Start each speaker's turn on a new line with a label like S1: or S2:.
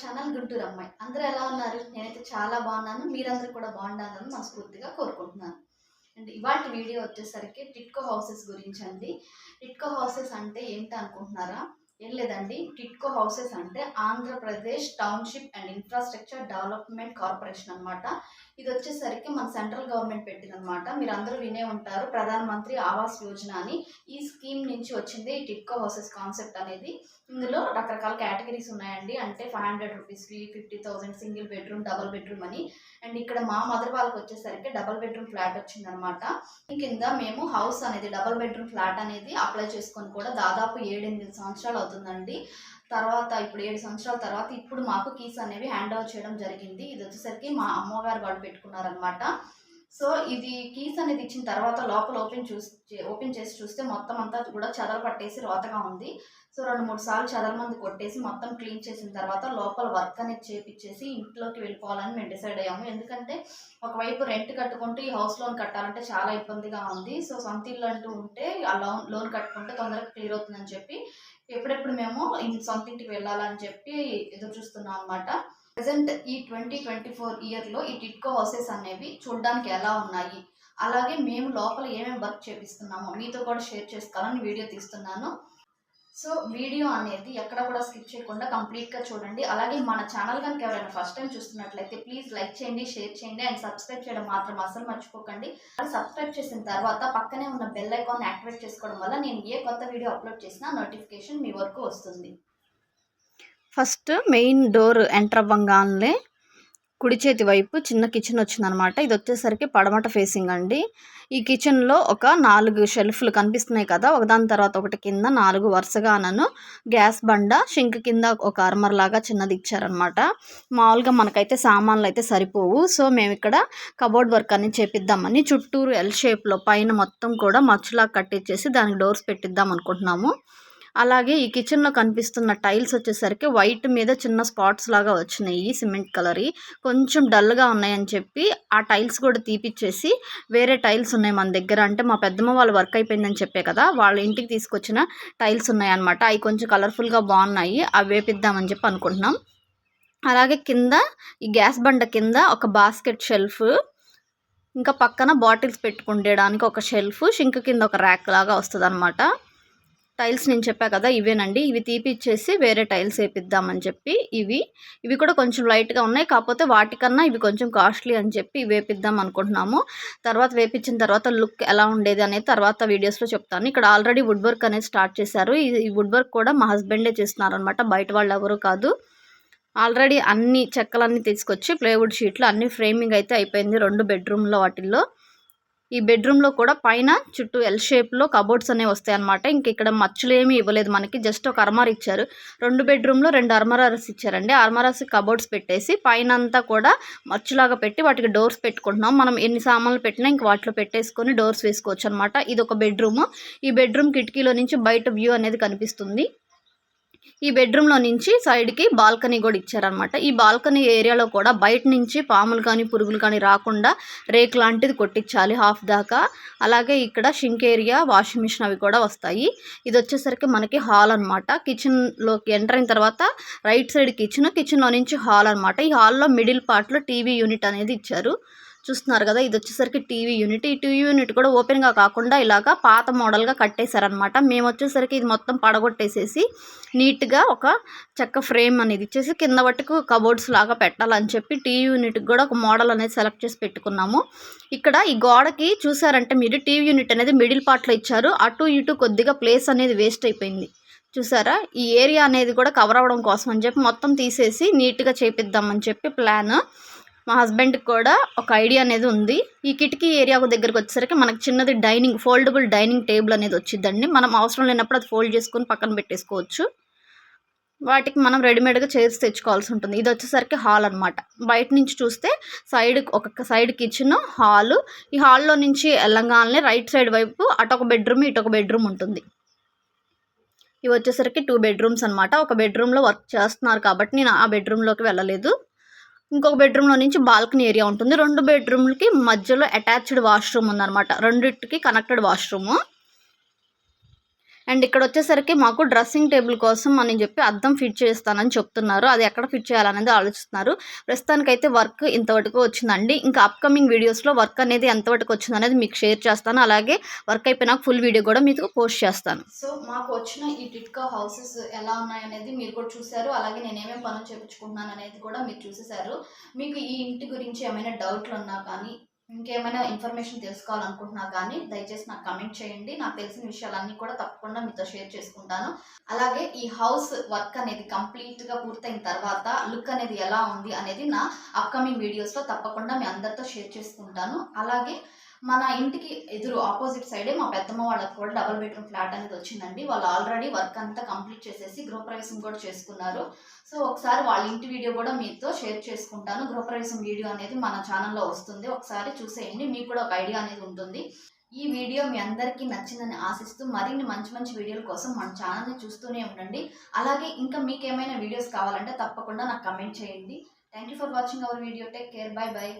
S1: Channel Guntur అమ్మాయి. అందరూ ఎలా ఉన్నారు? నేనైతే చాలా బాగున్నాను. మీరందరూ కూడా బాగుండాలని మనస్ఫూర్తిగా కోరుకుంటున్నాను. అండ్ ఇవాటి వీడియో వచ్చేసరికి టిట్కో హౌసెస్ గురించి అండి. టిట్కో హౌసెస్ అంటే ఏంటి అనుకుంటున్నారా? ఏం లేదండి. టిట్కో హౌసెస్ అంటే Andhra Pradesh township and infrastructure development corporation అన్నమాట. ఇది వచ్చేసరికి మన సెంట్రల్ గవర్నమెంట్ పెట్టిందనమాట మీరు అందరూ వినే ఉంటారు. ప్రధాన మంత్రి ఆవాస్ యోజన అని ఈ స్కీమ్ నుంచి వచ్చింది ఈ టిట్కో హౌసెస్ కాన్సెప్ట్ అనేది. ఇందులో రకరకాల కేటగిరీస్ ఉన్నాయండి. అంటే five hundred రూపీస్వి fifty thousand single bedroom double bedroom అని. అండ్ ఇక్కడ మా మదర్ వాళ్ళకి వచ్చేసరికి డబల్ బెడ్రూమ్ ఫ్లాట్ వచ్చిందనమాట కింద మేము హౌస్ అనేది డబల్ బెడ్రూమ్ ఫ్లాట్ అనేది అప్లై చేసుకొని కూడా దాదాపు ఏడెనిమిది సంవత్సరాలు అవుతుందండి. తర్వాత ఇప్పుడు ఏడు సంవత్సరాల తర్వాత ఇప్పుడు మాకు కీస్ అనేవి హ్యాండ్ ఓవర్ చేయడం జరిగింది. ఇది వచ్చేసరికి మా అమ్మగారు వాళ్ళు పెట్టుకున్నారనమాట సో ఇది కీస్ అనేది ఇచ్చిన తర్వాత లోపల ఓపెన్ చూసి ఓపెన్ చేసి చూస్తే మొత్తం అంతా కూడా చెదలు పట్టేసి రోతగా ఉంది. సో రెండు మూడు సార్లు చెదల మంది కొట్టేసి మొత్తం క్లీన్ చేసిన తర్వాత లోపల వర్క్ అనేది చేపించేసి ఇంట్లోకి వెళ్ళిపోవాలని మేము డిసైడ్ అయ్యాము. ఎందుకంటే ఒకవైపు రెంట్ కట్టుకుంటూ ఈ హౌస్ లోన్ కట్టాలంటే చాలా ఇబ్బందిగా ఉంది. సో సొంత ఇల్లు అంటూ ఉంటే ఆ లోన్ లోన్ కట్టుకుంటే తొందరగా క్లియర్ అవుతుందని చెప్పి ఎప్పుడెప్పుడు మేము సొంత ఇంటికి వెళ్ళాలని చెప్పి ఎదురు చూస్తున్నాం అనమాట ప్రజెంట్ ఈ ట్వంటీ ట్వంటీ ఫోర్ ఇయర్లో ఈ టిట్కో హౌసెస్ అనేవి చూడడానికి ఎలా ఉన్నాయి? అలాగే మేము లోపల ఏమేమి వర్క్ చేపిస్తున్నామో మీతో కూడా షేర్ చేసుకోవాలని వీడియో తీస్తున్నాను. సో వీడియో అనేది ఎక్కడ కూడా స్కిప్ చేయకుండా కంప్లీట్గా చూడండి. అలాగే మన ఛానల్ కనుక ఎవరైనా ఫస్ట్ టైం చూస్తున్నట్లయితే ప్లీజ్ లైక్ చేయండి షేర్ చేయండి అండ్ సబ్స్క్రైబ్ చేయడం మాత్రం అసలు మర్చిపోకండి. అది సబ్స్క్రైబ్ చేసిన తర్వాత పక్కనే ఉన్న బెల్ ఐకాన్ యాక్టివేట్ చేసుకోవడం వల్ల నేను ఏ కొత్త వీడియో అప్లోడ్ చేసినా నోటిఫికేషన్ మీ వరకు వస్తుంది.
S2: ఫస్ట్ మెయిన్ డోర్ ఎంటర్ అవ్వగానే కుడి చేతి వైపు చిన్న కిచెన్ వచ్చిందనమాట. ఇది వచ్చేసరికి పడమట ఫేసింగ్ అండి. ఈ కిచెన్లో ఒక నాలుగు షెల్ఫ్లు కనిపిస్తున్నాయి కదా ఒకదాని తర్వాత ఒకటి కింద నాలుగు వరుసగా నన్ను గ్యాస్ బండ షింక్ కింద ఒక అర్మర్ లాగా చిన్నది ఇచ్చారనమాట. మామూలుగా మనకైతే సామాన్లు అయితే సరిపోవు. సో మేము ఇక్కడ కబోర్డ్ వర్క్ అని చేపిద్దామని చుట్టూరు ఎల్ షేప్లో పైన మొత్తం కూడా మచ్చులా కట్టించేసి దానికి డోర్స్ పెట్టిద్దాం అనుకుంటున్నాము. అలాగే ఈ కిచెన్లో కనిపిస్తున్న టైల్స్ వచ్చేసరికి వైట్ మీద చిన్న స్పాట్స్ లాగా వచ్చినాయి సిమెంట్ కలర్ కొంచెం డల్గా ఉన్నాయని చెప్పి ఆ టైల్స్ కూడా తీపిచ్చేసి వేరే టైల్స్ ఉన్నాయి మన దగ్గర. అంటే మా పెద్దమ్మ వాళ్ళు వర్క్ అయిపోయిందని చెప్పే కదా వాళ్ళ ఇంటికి తీసుకొచ్చిన టైల్స్ ఉన్నాయి అనమాట అవి కొంచెం కలర్ఫుల్గా బాగున్నాయి అవి వేపిద్దామని చెప్పి అనుకుంటున్నాం. అలాగే కింద ఈ గ్యాస్ బండ కింద ఒక బాస్కెట్ షెల్ఫ్ ఇంకా పక్కన బాటిల్స్ పెట్టుకుండేయడానికి ఒక షెల్ఫ్ షింక్ కింద ఒక ర్యాక్ లాగా వస్తుంది టైల్స్ నేను చెప్పా కదా ఇవేనండి. ఇవి తీపిచ్చేసి వేరే టైల్స్ వేపిద్దామని చెప్పి ఇవి. ఇవి కూడా కొంచెం లైట్గా ఉన్నాయి. కాకపోతే వాటికన్నా ఇవి కొంచెం కాస్ట్లీ అని చెప్పి వేపిద్దాం అనుకుంటున్నాము. తర్వాత వేపించిన తర్వాత లుక్ ఎలా ఉండేది అనేది తర్వాత వీడియోస్లో చెప్తాను. ఇక్కడ ఆల్రెడీ వుడ్ వర్క్ అనేది స్టార్ట్ చేశారు. ఈ వుడ్ వర్క్ కూడా మా హస్బెండే చేస్తున్నారనమాట బయట వాళ్ళు ఎవరు కాదు. ఆల్రెడీ అన్ని చెక్కలన్నీ తీసుకొచ్చి ప్లేవుడ్ షీట్లు అన్ని ఫ్రేమింగ్ అయితే అయిపోయింది రెండు బెడ్రూమ్లో వాటిల్లో. ఈ బెడ్రూమ్లో కూడా పైన చుట్టూ ఎల్ షేప్లో కబోర్డ్స్ అనేవి వస్తాయి అనమాట ఇంక ఇక్కడ మచ్చులు ఏమీ ఇవ్వలేదు మనకి. జస్ట్ ఒక అర్మార్ ఇచ్చారు. రెండు బెడ్రూమ్లో రెండు అర్మరాస్ ఇచ్చారండి. అర్మరాస్ కబోర్డ్స్ పెట్టేసి పైన అంతా కూడా మచ్చులాగా పెట్టి వాటికి డోర్స్ పెట్టుకుంటున్నాం. మనం ఎన్ని సామాన్లు పెట్టినా ఇంక వాటిలో పెట్టేసుకొని డోర్స్ వేసుకోవచ్చు అనమాట ఇది ఒక బెడ్రూమ్. ఈ బెడ్రూమ్ కిటికీలో నుంచి బయట వ్యూ అనేది కనిపిస్తుంది. ఈ బెడ్రూమ్లో నుంచి సైడ్కి బాల్కనీ కూడా ఇచ్చారనమాట ఈ బాల్కనీ ఏరియాలో కూడా బయట నుంచి పాములు కానీ పురుగులు కానీ రాకుండా రేక్ లాంటిది కొట్టించాలి హాఫ్ దాకా. అలాగే ఇక్కడ షింక్ ఏరియా వాషింగ్ మిషన్ అవి కూడా వస్తాయి. ఇది వచ్చేసరికి మనకి హాల్ అనమాట కిచెన్లోకి ఎంటర్ అయిన తర్వాత రైట్ సైడ్ కిచెన్ కిచెన్లో నుంచి హాల్ అనమాట ఈ హాల్లో మిడిల్ పార్ట్లో టీవీ యూనిట్ అనేది ఇచ్చారు. చూస్తున్నారు కదా ఇది వచ్చేసరికి టీవీ యూనిట్. ఈ టీవీ యూనిట్ కూడా ఓపెన్గా కాకుండా ఇలాగా పాత మోడల్గా కట్టేశారనమాట మేము వచ్చేసరికి ఇది మొత్తం పడగొట్టేసేసి నీట్గా ఒక చెక్క ఫ్రేమ్ అనేది ఇచ్చేసి కింద వట్టుకు కబోర్డ్స్ లాగా పెట్టాలని చెప్పి టీవీ యూనిట్కి కూడా ఒక మోడల్ అనేది సెలెక్ట్ చేసి పెట్టుకున్నాము. ఇక్కడ ఈ గోడకి చూసారంటే మీరు టీవీ యూనిట్ అనేది మిడిల్ పార్ట్లో ఇచ్చారు. అటు ఇటు కొద్దిగా ప్లేస్ అనేది వేస్ట్ అయిపోయింది. చూసారా? ఈ ఏరియా అనేది కూడా కవర్ అవ్వడం కోసం అని చెప్పి మొత్తం తీసేసి నీట్గా చేపిద్దామని చెప్పి ప్లాన్ మా హస్బెండ్కి కూడా ఒక ఐడియా అనేది ఉంది. ఈ కిటికీ ఏరియాకు దగ్గరకు వచ్చేసరికి మనకి చిన్నది డైనింగ్ ఫోల్డబుల్ డైనింగ్ టేబుల్ అనేది వచ్చిందండి. మనం అవసరం లేనప్పుడు అది ఫోల్డ్ చేసుకొని పక్కన పెట్టేసుకోవచ్చు. వాటికి మనం రెడీమేడ్గా చైర్స్ తెచ్చుకోవాల్సి ఉంటుంది. ఇది వచ్చేసరికి హాల్ అనమాట బయట నుంచి చూస్తే సైడ్ ఒక సైడ్ కిచెన్ హాలు. ఈ హాల్లో నుంచి వెళ్ళంగానే రైట్ సైడ్ వైపు అటొక బెడ్రూమ్ ఇటొక బెడ్రూమ్ ఉంటుంది. ఇవి వచ్చేసరికి టూ బెడ్రూమ్స్ అనమాట ఒక బెడ్రూమ్లో వర్క్ చేస్తున్నారు కాబట్టి నేను ఆ బెడ్రూమ్లోకి వెళ్ళలేదు. ఇంకొక బెడ్రూమ్లో నుంచి బాల్కనీ ఏరియా ఉంటుంది. రెండు బెడ్రూమ్లకి మధ్యలో అటాచ్డ్ వాష్రూమ్ ఉందన్నమాట. రెండింటికి కనెక్టెడ్ వాష్రూమ్ అండ్ ఇక్కడ వచ్చేసరికి మాకు డ్రెస్సింగ్ టేబుల్ కోసం అని చెప్పి అద్దం ఫిట్ చేస్తానని చెప్తున్నారు. అది ఎక్కడ ఫిట్ చేయాలనేది ఆలోచిస్తున్నారు. ప్రస్తుతానికైతే వర్క్ ఇంతవరకు వచ్చిందండి. ఇంకా అప్కమింగ్ వీడియోస్లో వర్క్ అనేది ఎంతవరకు వచ్చింది అనేది మీకు షేర్ చేస్తాను. అలాగే వర్క్ అయిపోయినాక ఫుల్ వీడియో కూడా మీకు పోస్ట్ చేస్తాను.
S1: సో మాకు వచ్చిన ఈ టిట్కా హౌసెస్ ఎలా ఉన్నాయనేది మీరు కూడా చూశారు. అలాగే నేను పనులు చేయించుకుంటున్నాను అనేది కూడా మీరు చూసేశారు. మీకు ఈ ఇంటి గురించి ఏమైనా డౌట్లు ఉన్నా కానీ ఇంకేమైనా ఇన్ఫర్మేషన్ తెలుసుకోవాలనుకుంటున్నా కానీ దయచేసి నాకు కమెంట్ చేయండి. నాకు తెలిసిన విషయాలన్నీ కూడా తప్పకుండా మీతో షేర్ చేసుకుంటాను. అలాగే ఈ హౌస్ వర్క్ అనేది కంప్లీట్గా పూర్తయిన తర్వాత లుక్ అనేది ఎలా ఉంది అనేది నా అప్కమింగ్ వీడియోస్లో తప్పకుండా మీ అందరితో షేర్ చేసుకుంటాను. అలాగే మన ఇంటికి ఎదురు ఆపోజిట్ సైడే మా పెద్దమ్మ వాళ్ళకి కూడా డబుల్ బెడ్రూమ్ ఫ్లాట్ అనేది వచ్చిందండి. వాళ్ళు ఆల్రెడీ వర్క్ అంతా కంప్లీట్ చేసేసి గృహప్రవేశం కూడా చేసుకున్నారు. సో ఒకసారి వాళ్ళ ఇంటి వీడియో కూడా మీతో షేర్ చేసుకుంటాను. గృహప్రవేశం వీడియో అనేది మన ఛానల్లో వస్తుంది. ఒకసారి చూసేయండి. మీకు కూడా ఒక ఐడియా అనేది ఉంటుంది. ఈ వీడియో మీ అందరికీ నచ్చిందని ఆశిస్తూ మరిన్ని మంచి మంచి వీడియోల కోసం మన ఛానల్ని చూస్తూనే ఉండండి. అలాగే ఇంకా మీకు ఏమైనా వీడియోస్ కావాలంటే తప్పకుండా నాకు కమెంట్ చేయండి. Thank you for watching our video take care bye bye